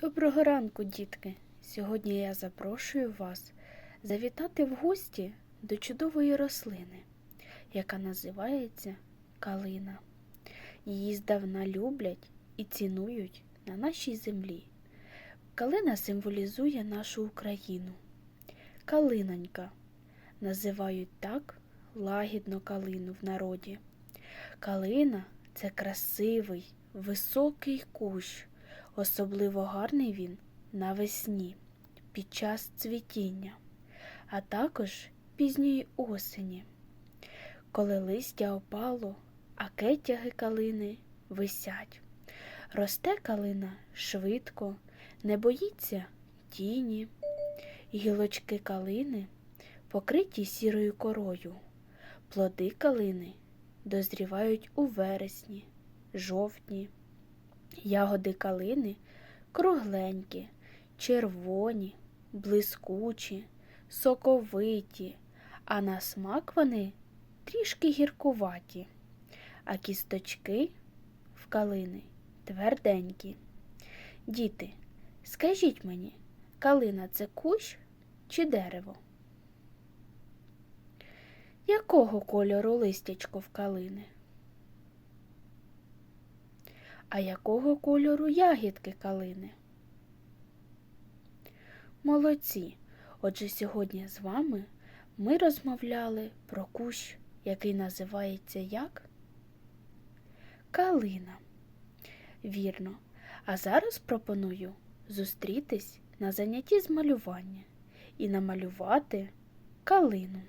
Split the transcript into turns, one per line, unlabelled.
Доброго ранку, дітки! Сьогодні я запрошую вас завітати в гості до чудової рослини, яка називається калина. Її здавна люблять і цінують на нашій землі. Калина символізує нашу Україну. Калинонька називають так лагідно калину в народі. Калина це красивий, високий кущ. Особливо гарний він навесні під час цвітіння, а також пізньої осені, коли листя опало, а кетяги калини висять. Росте калина швидко, не боїться тіні, гілочки калини покриті сірою корою. Плоди калини дозрівають у вересні, жовтні. Ягоди калини кругленькі, червоні, блискучі, соковиті, а на смак вони трішки гіркуваті, а кісточки в калини тверденькі. Діти, скажіть мені, калина це кущ чи дерево? Якого кольору листячко в калини? А якого кольору ягідки калини? Молодці! Отже, сьогодні з вами ми розмовляли про кущ, який називається як? Калина. Вірно. А зараз пропоную зустрітись на занятті з малювання і намалювати калину.